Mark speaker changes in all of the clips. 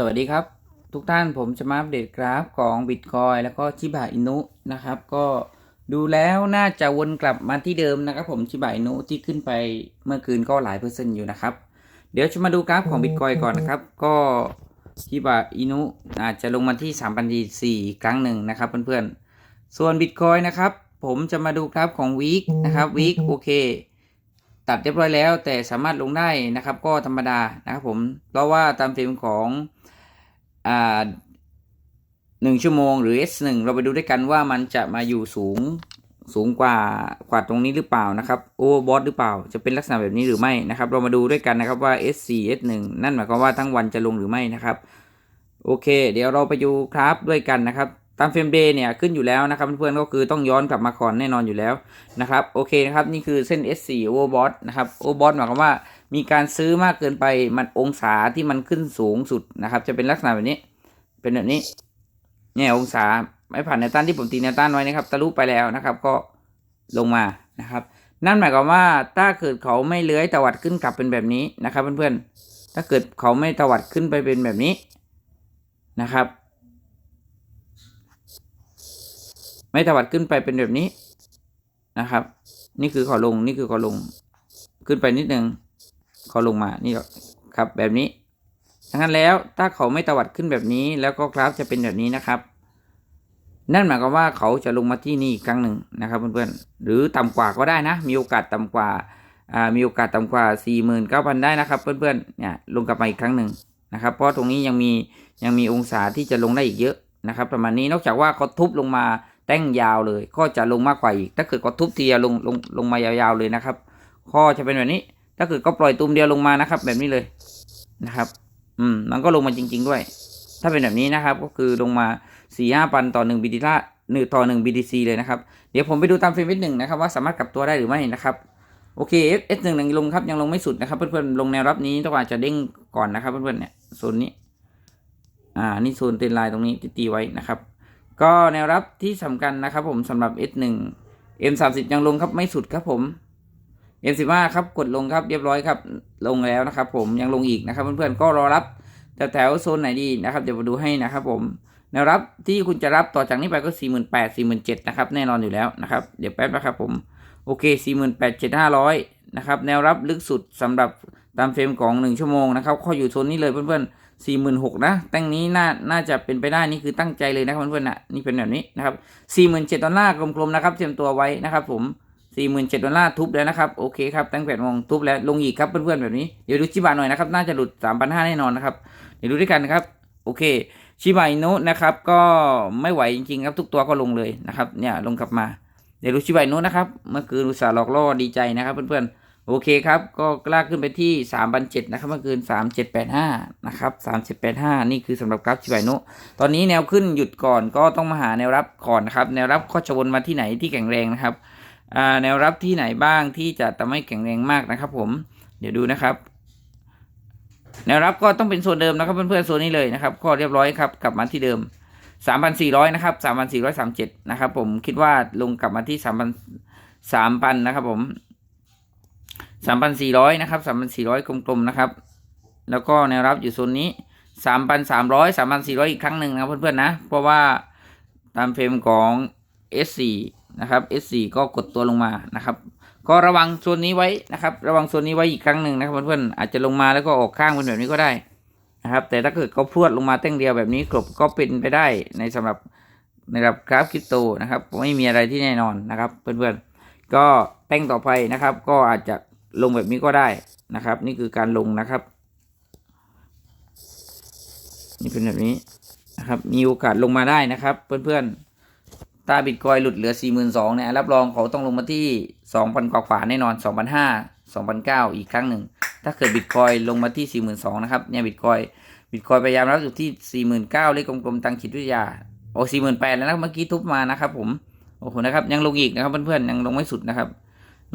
Speaker 1: สวัสดีครับ ทุกท่านผมจะมาอัปเดตกราฟของ Bitcoin แล้วก็ชิบะอินุนะครับ ก็ดูแล้วน่าจะวนกลับมาที่เดิมนะครับ ผมชิบะอินุที่ขึ้นไปเมื่อคืนก็หลายเปอร์เซ็นต์อยู่นะครับ เดี๋ยวจะมาดูกราฟของ Bitcoin ก่อนนะครับ ก็ชิบะอินุอาจจะลงมาที่3,004อีกครั้งหนึ่งนะครับเพื่อนๆ ส่วน Bitcoin นะครับ ผมจะมาดูกราฟของ Week นะครับ Week โอเคตัดเรียบร้อยแล้วแต่สามารถลงได้นะครับ ก็ธรรมดานะครับผมเพราะว่าตามเฟรมของ หนึ่งชั่วโมงหรือ S1 เราไปดูด้วยกันว่ามันจะมาอยู่สูงสูงกว่ากว่าตรงนี้หรือเปล่านะครับโอเวอร์บอทหรือเปล่า จะเป็นลักษณะแบบนี้หรือไม่นะครับ เรามาดูด้วยกันนะครับว่า S4 S1 นั่นหมายความว่าทั้งวันจะลงหรือไม่นะครับ โอเค เดี๋ยวเราไปดูกราฟด้วยกันนะครับ ตามเฟรมเดย์เนี่ยขึ้นอยู่แล้วนะครับเพื่อนๆก็คือต้องย้อนกลับมาก่อนแน่นอนอยู่แล้วนะครับโอเคนะครับนี่คือเส้น S4 overbought นะครับ overbought หมายความว่ามีการซื้อมากเกินไปมันองศาที่มันขึ้นสูงสุดนะครับ จะเป็นลักษณะแบบนี้ เป็นแบบนี้เนี่ยองศาไม่ผ่านแนวต้านที่ผมตีแนวต้านไว้นะครับทะลุไปแล้วนะครับ ก็ลงมานะครับ นั่นหมายความว่าถ้าเกิดเขาไม่เลื้อยตวัดขึ้นกลับเป็นแบบนี้นะครับเพื่อนๆถ้าเกิดเขาไม่ตวัดขึ้นไปเป็นแบบนี้นะครับ ไม่ตวัดขึ้นไปเป็นแบบนี้นะครับ นี่คือขอลงนี่คือขอลงขึ้นไปนิดนึงขอลงมานี่ครับแบบนี้ดังนั้นแล้วถ้าเขาไม่ตวัดขึ้นแบบนี้ แล้วก็กราฟจะเป็นแบบนี้นะครับ นั่นหมายความว่าเขาจะลงมาที่นี่อีกครั้งหนึ่งนะครับเพื่อนๆหรือต่ำกว่าก็ได้นะ มีโอกาสต่ำกว่าอ่ามีโอกาสต่ำกว่าสี่หมื่นเก้าพันได้นะครับ เพื่อนๆเนี่ยลงกลับมาอีกครั้งหนึ่งนะครับ เพราะตรงนี้ยังมียังมีองศาที่จะลงได้อีกเยอะนะครับ ประมาณนี้นอกจากว่าเขาทุบลงมา แต้งยาวเลย ก็จะลงมากกว่าอีก ถ้าเกิดก็ทุบทีลงลงลงมายาวๆเลยนะครับ ข้อจะเป็นแบบนี้ ถ้าเกิดก็ปล่อยตูมเดียวลงมานะครับ แบบนี้เลยนะครับ อืม มันก็ลงมาจริง ๆด้วย ถ้าเป็นแบบนี้นะครับ ก็คือลงมาสี่ห้าพันต่อหนึ่งบีดีละหนึ่งต่อหนึ่ง BTC เลยนะครับ เดี๋ยวผมไปดูตามเฟรมวิดหนึ่งนะครับว่าสามารถกลับตัวได้หรือไม่นะครับ โอเค S S หนึ่งยังลงครับยังลงไม่สุดนะครับ เพื่อนๆลงแนวรับนี้ต้องอาจจะเด้งก่อนนะครับ เพื่อนๆเนี่ยโซนนี้ อ่า นี่โซนเต็นไลน์ตรงนี้ที่ตีไว้นะครับ ก็แนวรับที่สำคัญนะครับผมสำหรับ S1 M30 ยังลงครับไม่สุดครับผม M15 ครับกดลงครับเรียบร้อยครับลงแล้วนะครับ ผมยังลงอีกนะครับ เพื่อนๆก็รอรับแถวๆโซนไหนดีนะครับเดี๋ยวมาดูให้นะครับ ผมแนวรับที่คุณจะรับต่อจากนี้ไปก็ 48,000 47นะครับแน่นอนอยู่แล้วนะครับเดี๋ยวแป๊บนะครับผมโอเค 48 7500นะครับแนวรับลึกสุดสำหรับตามเฟรมของ 1 ชั่วโมงนะครับข้ออยู่โซนนี้เลยเพื่อนๆ สี่หมื่นหกนะแต้งนี้น่าน่าจะเป็นไปได้นี่คือตั้งใจเลยนะครับเพื่อนๆนะนี่เป็นแบบนี้นะครับสี่หมื่นเจ็ดดอลลาร์กลมๆนะครับเตรียมตัวไว้นะครับ ผมสี่หมื่นเจ็ดดอลลาร์ทุบแล้วนะครับโอเคครับตั้งแปดโมงทุบแล้วลงอีกครับเพื่อนๆแบบนี้เดี๋ยวดูชิบะหน่อยนะครับน่าจะหลุดสามพันห้าแน่นอนนะครับเดี๋ยวดูด้วยกันนะครับโอเคชิบะอินุนะครับก็ไม่ไหวจริงๆครับทุกตัวก็ลงเลยนะครับเนี่ยลงกลับมาเดี๋ยวดูชิบะอินุนะครับเมื่อคืนอุตส่าห์หลอกล่อดีใจนะครับเพื่อนๆ โอเคครับ ก็กล้าขึ้นไปที่3 0 0 7นะครับเมื่อคืน 3785 นะครับ 3785 นี่คือสำหรับกราฟชิบายโนุตอนนี้แนวขึ้นหยุดก่อนก็ต้องมาหาแนวรับก่อนนะครับ แนวรับข้อชวนมาที่ไหนที่แข็งแรงนะครับอ่าแนวรับที่ไหนบ้างที่จะทำให้แข็งแรงมากนะครับ ผม เดี๋ยวดูนะครับ แนวรับก็ต้องเป็นโซนเดิมนะครับเพื่อนๆโซนนี้เลยนะครับ ก็เรียบร้อยครับกลับมาที่เดิม 3,400 นะครับ 3,437 นะครับ ผมคิดว่าลงกลับมาที่ 3,000 3,000 นะครับผม สามพันสี่ร้อยนะครับสามพันสี่ร้อยกลมๆนะครับ แล้วก็แนวรับอยู่โซนนี้สามพันสามร้อยสามพันสี่ร้อยอีกครั้งหนึ่งนะเพื่อนๆนะ เพราะว่าตามเฟรมของ S4 นะครับ S4 ก็กดตัวลงมานะครับ ก็ระวังโซนนี้ไว้นะครับ ระวังโซนนี้ไว้อีกครั้งหนึ่งนะครับเพื่อนๆอาจจะลงมาแล้วก็ออกข้างเป็นแบบนี้ก็ได้นะครับ แต่ถ้าเกิดเขาพรวดลงมาแต้งเดียวแบบนี้กลบก็เป็นไปได้ในสำหรับในระดับกราฟคริปโตนะครับ ไม่มีอะไรที่แน่นอนนะครับ เพื่อนๆก็แต้งต่อไปนะครับ ก็อาจจะ ลงแบบนี้ก็ได้นะครับ นี่คือการลงนะครับ นี่เป็นแบบนี้นะครับ มีโอกาสลงมาได้นะครับ เพื่อนๆถ้าบิตคอยหลุดเหลือ 4 2 0 0 0เนี่ยรับรองเขาต้องลงมาที่ 2,000 กว่าๆแน่นอน 2,500 2,900อีกครั้งหนึ่ง ถ้าเกิดบิตคอยลงมาที่ 42,000นะครับ เนี่ยบิตคอยบิตคอยพยายามรับอยู่ที่ 49,000เลขกลมๆตังคิดวิทยา โอ้48,000แล้วนะเมื่อกี้ทุบมานะครับผม โอ้โหนะครับ ยังลงอีกนะครับเพื่อนๆ ยังลงไม่สุดนะครับ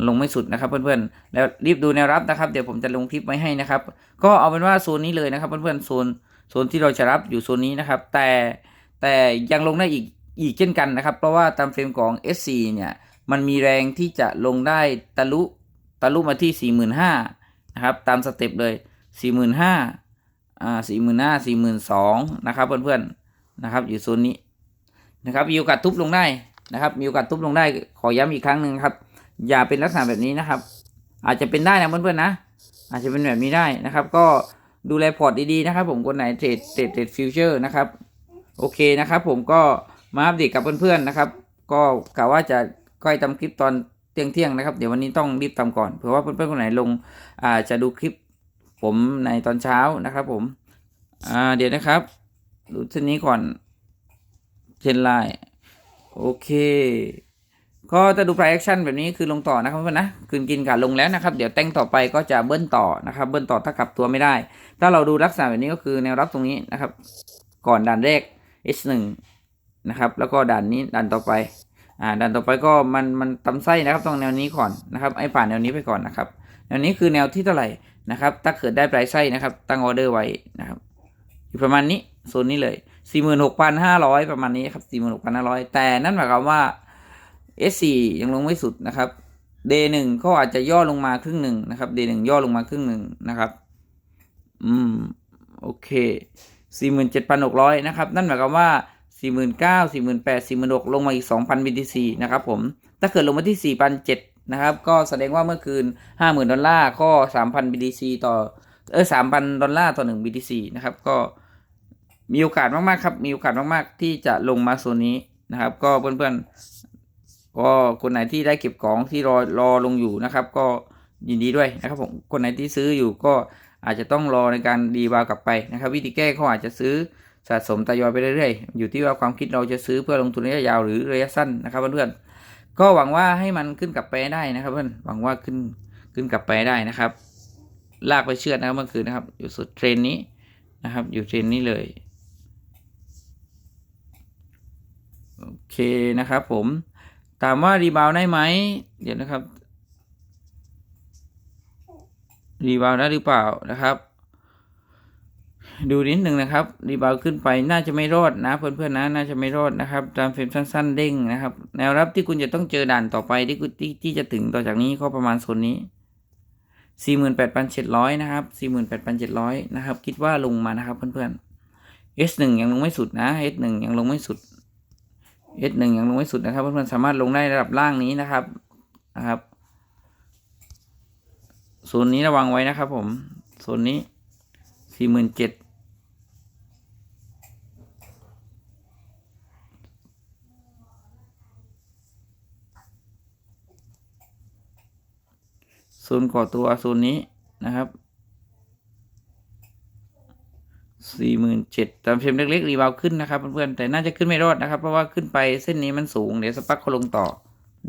Speaker 1: ลงไม่สุดนะครับเพื่อนๆ แล้วรีบดูแนวรับนะครับ เดี๋ยวผมจะลงคลิปไว้ให้นะครับ ก็เอาเป็นว่าโซนนี้เลยนะครับเพื่อนๆ โซน โซนที่เราจะรับอยู่โซนนี้นะครับ แต่แต่ยังลงได้อีกอีกเช่นกันนะครับ เพราะว่าตามเฟรมของ S4 เนี่ย มันมีแรงที่จะลงได้ทะลุทะลุมาที่ 45,000นะครับ ตามสเต็ปเลย 45,000อ่าสี่หมื่นห้าสี่หมื่นสองนะครับเพื่อนๆ นะครับ อยู่โซนนี้นะครับ มีโอกาสทุบลงได้นะครับ มีโอกาสทุบลงได้ ขอย้ำอีกครั้งหนึ่งครับ อย่าเป็นลักษณะแบบนี้นะครับ อาจจะเป็นได้นะเพื่อนๆนะ อาจจะเป็นแบบนี้ได้นะครับ ก็ดูแลพอร์ตดีๆนะครับผมคนไหนเทรดเทรดเทรดฟิวเจอร์นะครับ โอเคนะครับ ผมก็มาอัปเดตกับเพื่อนๆนะครับ ก็กะว่าจะค่อยทำคลิปตอนเที่ยงเที่ยงๆนะครับ เดี๋ยววันนี้ต้องรีบทำก่อน เผื่อว่าเพื่อนๆคนไหนลงอ่าจะดูคลิปผมในตอนเช้านะครับผมอ่าเดี๋ยวนะครับ ดูเส้นนี้ก่อนเส้นไลน์โอเค ก็จะดู price action แบบนี้คือลงต่อนะครับเพื่อนนะคืนกินกับลงแล้วนะครับ เดี๋ยวแต่งต่อไปก็จะเบิ้ลต่อนะครับ เบิ้ลต่อถ้ากลับตัวไม่ได้ ถ้าเราดูลักษณะแบบนี้ก็คือแนวรับตรงนี้นะครับ ก่อนด่านแรก H1 นะครับ แล้วก็ด่านนี้ด่านต่อไปอ่าด่านต่อไปก็มันมันตำไส้นะครับตรงแนวนี้ก่อนนะครับไอ้ผ่านแนวนี้ไปก่อนนะครับแนวนี้คือแนวที่เท่าไหร่นะครับ ถ้าเกิดได้ปลายไส้นะครับ ตั้งออเดอร์ไว้นะครับอยู่ประมาณนี้โซนนี้เลย 46,500 ประมาณนี้ครับ46,500 แต่นั่นหมายความว่า S4 ยังลงไม่สุดนะครับ D1 ก็อาจจะย่อลงมาครึ่งหนึ่งนะครับ D1 ย่อลงมาครึ่งหนึ่งนะครับ อืม โอเค 47,600 นะครับ นั่นหมายความว่า 49 48 46ลงมาอีก 2,000 BTC นะครับผม ถ้าเกิดลงมาที่ 4,700 นะครับ ก็แสดงว่าเมื่อคืน 50,000 ดอลลาร์ ก็ 3,000 BTC ต่อ เออ3,000 ดอลลาร์ต่อ 1 BTC นะครับ ก็มีโอกาสมาก ๆ ครับ มีโอกาสมาก ๆ ที่จะลงมาโซนนี้นะครับ ก็เพื่อน ๆ ก็คนไหนที่ได้เก็บของที่รอรอลงอยู่นะครับ ก็ยินดีด้วยนะครับผมคนไหนที่ซื้ออยู่ก็อาจจะต้องรอในการดีบาวกลับไปนะครับ วิธีแก้เขาอาจจะซื้อสะสมทยอยไปเรื่อยๆ อยู่ที่ว่าความคิดเราจะซื้อเพื่อลงทุนระยะยาวหรือระยะสั้นนะครับเพื่อนๆก็หวังว่าให้มันขึ้นกลับไปได้นะครับเพื่อนหวังว่าขึ้นขึ้นกลับไปได้นะครับ ลากไปเชือดนะครับเมื่อคืนนะครับ อยู่สุดเทรนนี้นะครับ อยู่เทรนนี้เลยโอเคนะครับผม ถามว่ารีบาวได้ไหม เดี๋ยวนะครับ รีบาวได้หรือเปล่านะครับ ดูนิดหนึ่งนะครับ รีบาวขึ้นไปน่าจะไม่รอดนะ เพื่อนๆนะ น่าจะไม่รอดนะครับ ตามเฟรมสั้น ๆ เด้งนะครับ แนวรับที่คุณจะต้องเจอด่านต่อไปที่คุณที่ที่จะถึงต่อจากนี้ก็ประมาณโซนนี้สี่หมื่นแปดพันเจ็ดร้อยนะครับสี่หมื่นแปดพันเจ็ดร้อยนะครับ คิดว่าลงมานะครับเพื่อนๆ S หนึ่งยังลงไม่สุดนะ S หนึ่งยังลงไม่สุด S หนึ่งยังลงไม่สุดนะครับเพื่อนๆสามารถลงได้ระดับล่างนี้นะครับนะครับโซนนี้ระวังไว้นะครับ ผมโซนนี้สี่หมื่นเจ็ดโซนก่อตัวโซนนี้นะครับ สี่หมื่นเจ็ดตามเฟรมเล็กๆรีบาวขึ้นนะครับเพื่อนๆแต่น่าจะขึ้นไม่รอดนะครับ เพราะว่าขึ้นไปเส้นนี้มันสูงเดี๋ยวสกปักเขาลงต่อ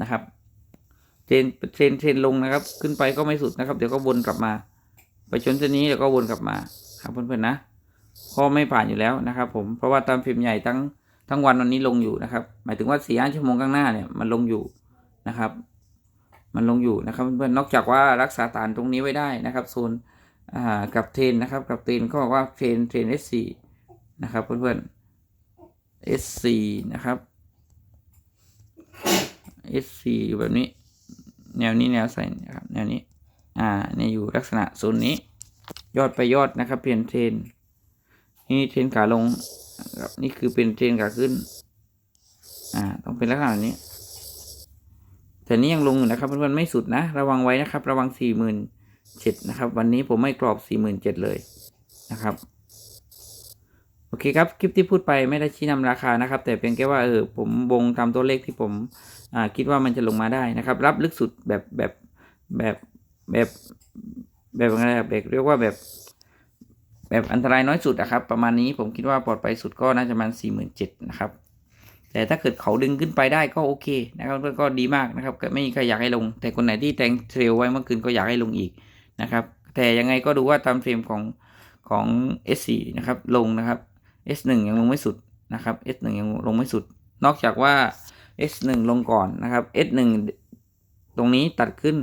Speaker 1: นะครับเทรนเทรนเทรนลงนะครับ ขึ้นไปก็ไม่สุดนะครับ เดี๋ยวก็วนกลับมา ไปชนเส้นนี้เดี๋ยวก็วนกลับมาครับเพื่อนๆนะข้อไม่ผ่านอยู่แล้วนะครับ ผมเพราะว่าตามเฟรมใหญ่ทั้งทั้งวันวันนี้ลงอยู่นะครับ หมายถึงว่าสี่ห้าชั่วโมงข้างหน้าเนี่ยมันลงอยู่นะครับ มันลงอยู่นะครับเพื่อนๆนอกจากว่ารักษาฐานตรงนี้ไว้ได้นะครับโซน กับเทรนนะครับกับเทรนก็บอกว่าเทรนเทรน S4 นะครับเพื่อนๆ S4 นะครับ S4 อยู่แบบนี้ แนวนี้แนวใส่นะครับแนวนี้อ่าเนี่ยอยู่ลักษณะโซนนี้ ยอดไปยอดนะครับเปลี่ยนเทรนนี่เทรนขาลงนะครับนี่คือเป็นเทรนขาขึ้นอ่าต้องเป็นลักษณะนี้ แต่นี้ยังลงอยู่นะครับเพื่อนๆไม่สุดนะ ระวังไว้นะครับ ระวังสี่หมื่น เจ็ดนะครับ วันนี้ผมไม่กรอบสี่หมื่นเจ็ดเลยนะครับ โอเคครับ คลิปที่พูดไปไม่ได้ชี้นำราคานะครับ แต่เพียงแค่ว่าเออผมวงตามตัวเลขที่ผมอ่าคิดว่ามันจะลงมาได้นะครับ รับลึกสุดแบบแบบแบบแบบแบบอะไรแบบเรียกว่าแบบแบบอันตรายน้อยสุดอะครับ ประมาณนี้ผมคิดว่าปลอดภัยสุดก็น่าจะประมาณสี่หมื่นเจ็ดนะครับแต่ถ้าเกิดเขาดึงขึ้นไปได้ก็โอเคนะครับก็ดีมากนะครับไม่มีใครอยากให้ลง แต่คนไหนที่แต่งเทรลไว้เมื่อคืนก็อยากให้ลงอีก นะครับ แต่ยังไงก็ดูว่าตามเฟรมของของ S4 นะครับลงนะครับ S1 ยังลงไม่สุดนะครับ S1 ยังลงไม่สุด นอกจากว่า S1 ลงก่อนนะครับ S1 ตรงนี้ตัดขึ้น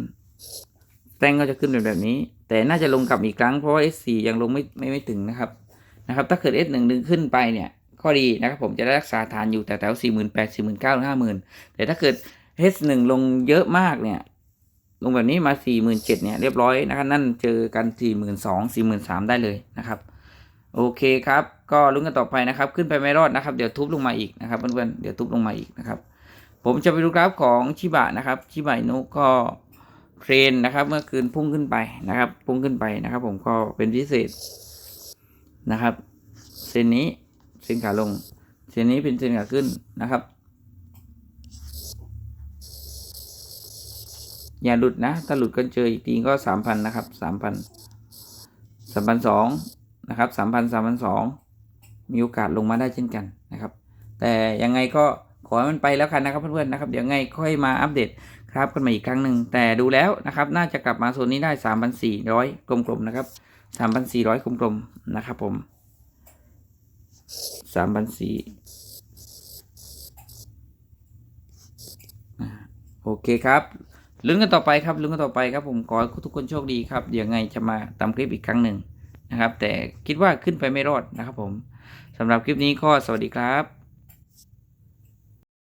Speaker 1: แต้งก็จะขึ้นแบบแบบนี้ แต่น่าจะลงกลับอีกครั้งเพราะว่า S4 ยังลงไม่ไม่ไม่ถึงนะครับนะครับ ถ้าเกิด S1 ดึงขึ้นไปเนี่ยข้อดีนะครับผมจะได้รักษาฐานอยู่แต่แถวสี่หมื่นแปดสี่หมื่นเก้าห้าหมื่นแต่ถ้าเกิด H1 ลงเยอะมากเนี่ย ลงแบบนี้มาสี่หมื่นเจ็ดเนี่ยเรียบร้อยนะครับนั่นเจอกันสี่หมื่นสองสี่หมื่นสามได้เลยนะครับ โอเคครับ ก็ลุ้นกันต่อไปนะครับ ขึ้นไปไม่รอดนะครับ เดี๋ยวทุบลงมาอีกนะครับเพื่อนๆเดี๋ยวทุบลงมาอีกนะครับ ผมจะไปดูกราฟของชิบะนะครับชิบะอินุก็เทรนนะครับ เมื่อคืนพุ่งขึ้นไปนะครับ พุ่งขึ้นไปนะครับ ผมก็เป็นพิเศษนะครับเส้นนี้เส้นขาลงเส้นนี้เป็นเส้นขาขึ้นนะครับ อย่าหลุดนะ ถ้าหลุดก็เจออีกทีก็สามพันนะครับสามพันสามพันสองนะครับสามพันสามพันสองมีโอกาสลงมาได้เช่นกันนะครับ แต่ยังไงก็ขอให้มันไปแล้วกันนะครับเพื่อนๆนะครับ เดี๋ยวไงค่อยมาอัปเดตครับกันมาอีกครั้งหนึ่งแต่ดูแล้วนะครับ น่าจะกลับมาโซนนี้ได้สามพันสี่ร้อยกลมๆนะครับสามพันสี่ร้อยกลมๆนะครับผมสามพันสี่โอเคครับ ลุ้นกันต่อไปครับลุ้นกันต่อไปครับผมขอให้ทุกคนโชคดีครับเดี๋ยวไงจะมาตามคลิปอีกครั้งหนึ่งนะครับ แต่คิดว่าขึ้นไปไม่รอดนะครับผมสำหรับคลิปนี้ก็สวัสดีครับ